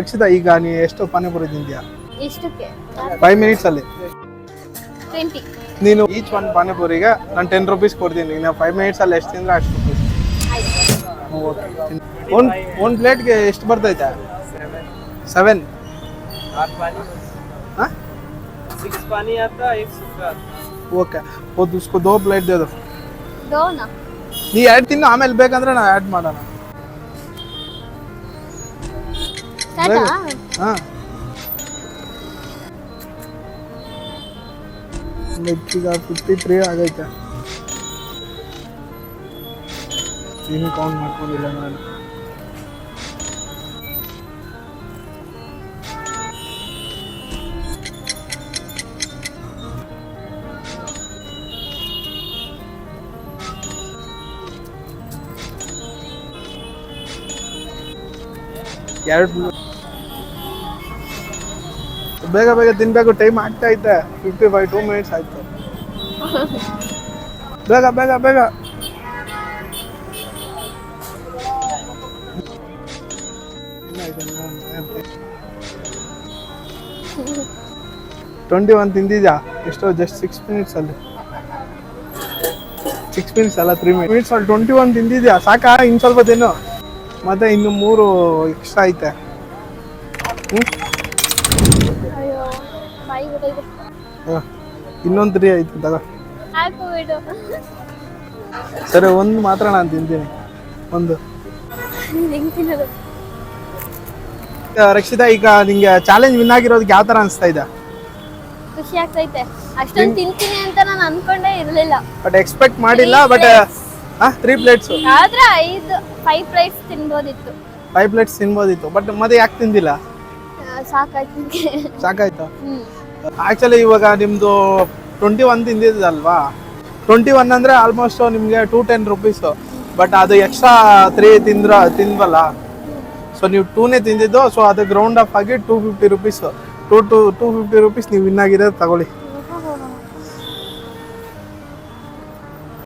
ರಕ್ಷಿತ ಈಗ ನೀ ಎಷ್ಟು ಪಾನಿಪುರಿ ತಿಂದ್ಯಾ? ಎಷ್ಟಕ್ಕೆ? ಫೈವ್ ಮಿನಿಟ್ಸ್ ಅಲ್ಲಿ. ಟ್ವೆಂಟಿ ನೀನು ಈಚ್ ಒನ್ ಪಾನಿಪುರಿಗೆ ನಾನು ಟೆನ್ ರುಪೀಸ್ ಕೊಡ್ತೀನಿ. ನೀನು ಫೈವ್ ಮಿನಿಟ್ಸ್ ಅಲ್ಲಿ ಎಷ್ಟು ತಿಂದ್ರೆ ಅಷ್ಟು ರುಪೀಸ್ ಒಂದು ಒಂದು ಪ್ಲೇಟ್ಗೆ ಎಷ್ಟು ಬರ್ತೈತೆ? ಸೆವೆನ್ ಓಕೆ ಓ ದುಸ್ಕೋ ದೋ ಪ್ಲೇಟ್ ದೋ ನೀ ಎರಡು ತಿನ್ನು ಆಮೇಲೆ ಬೇಕಂದ್ರೆ ನಾ ಆ್ಯಡ್ ಮಾಡೋಣ. ಸಾಕಾ ಹಾಂ ಈಗ ಫಿಫ್ಟಿ ತ್ರೀ ಆಗೈತೆ ಇನ್ನು ಕೌಂಟ್ ಮಾಡ್ಕೊಂಡಿಲ್ಲ ನಾನು ಎರಡು ಬೇಗ ಬೇಗ ತಿನ್ಬೇಕು ಟೈಮ್ ಆಗ್ತಾ ಐತೆ ಫಿಫ್ಟಿ ಫೈವ್ ಟೂ ಮಿನಿಟ್ಸ್ ಆಯ್ತು. ಬೇಗ ಬೇಗ ಬೇಗ. ಟ್ವೆಂಟಿ ಒನ್ ತಿಂದಿದ್ಯಾ? ಎಷ್ಟೋ ಜಸ್ಟ್ ಸಿಕ್ಸ್ ಮಿನಿಟ್ಸ್ ಅಲ್ಲಿ. ಸಿಕ್ಸ್ ಮಿನಿಟ್ಸ್ ಅಲ್ಲ ತ್ರೀ ಮಿನಿಟ್ಸ್ ಅಲ್ಲಿ ಟ್ವೆಂಟಿ ಒನ್ ತಿಂದಿದ್ಯಾ? ಸಾಕಾ? ಇನ್ನು ಸ್ವಲ್ಪ ತಿನ್ನು. ಮತ್ತೆ ಇನ್ನು ಮೂರು ಎಕ್ಸ್ಟ್ರಾ ಐತೆ. ಹ್ಞೂ ಇನ್ನೊಂದು ತ್ರೀ ಐತಿ ತಗ. ಸರಿ ಒಂದು ಮಾತ್ರ ನಾನು ತಿಂತೀನಿ. ಒಂದು. ರಕ್ಷಿತಾ ಈಗ ನಿಂಗೆ ಚಾಲೆಂಜ್ ವಿನ್ ಆಗಿರೋದಕ್ಕೆ ಯಾವ ತರ ಅನಿಸ್ತಾ ಇದೆ? ಖುಷಿ ಆಗ್ತೈತೆ. ಅಷ್ಟೊಂದು ತಿಂತೀನಿ ಅಂತ ನಾನು ಅನ್ಕೊಂಡೇ ಇರಲಿಲ್ಲ. ಬಟ್ ಎಕ್ಸ್ಪೆಕ್ಟ್ ಮಾಡಿಲ್ಲ ಬಟ್ ತ್ರೀ ಪ್ಲೇಟ್ಸ್ ಆದ್ರೆ ಐದು ಫೈವ್ ಪ್ಲೇಟ್ಸ್ ತಿನ್ಬೋದಿತ್ತು. ಫೈವ್ ಪ್ಲೇಟ್ಸ್ ತಿನ್ಬೋದಿತ್ತು ಬಟ್ ಮತ್ತೆ ಯಾಕೆ ತಿಂದಿಲ್ಲ? ಸಾಕಾಯ್ತು ಸಾಕಾಯ್ತು? ಆ್ಯಕ್ಚುಲಿ ಇವಾಗ ನಿಮ್ಮದು ಟ್ವೆಂಟಿ ಒನ್ ತಿಂದಿದ್ದಲ್ವಾ ಟ್ವೆಂಟಿ ಒನ್ ಅಂದರೆ ಆಲ್ಮೋಸ್ಟ್ ನಿಮಗೆ ಟೂ ಟೆನ್ ರುಪೀಸು ಬಟ್ ಅದು ಎಕ್ಸ್ಟ್ರಾ ತ್ರೀ ತಿಂದ್ರ ತಿಂದ್ವಲ್ಲ ಸೊ ನೀವು ಟೂನೇ ತಿಂದಿದ್ದು ಸೊ ಅದು ಗ್ರೌಂಡ್ ಅಪ್ ಆಗಿ two fifty rupees two to two fifty rupees ನೀವು ವಿನ್ ಆಗಿರೋದು ತಗೊಳ್ಳಿ.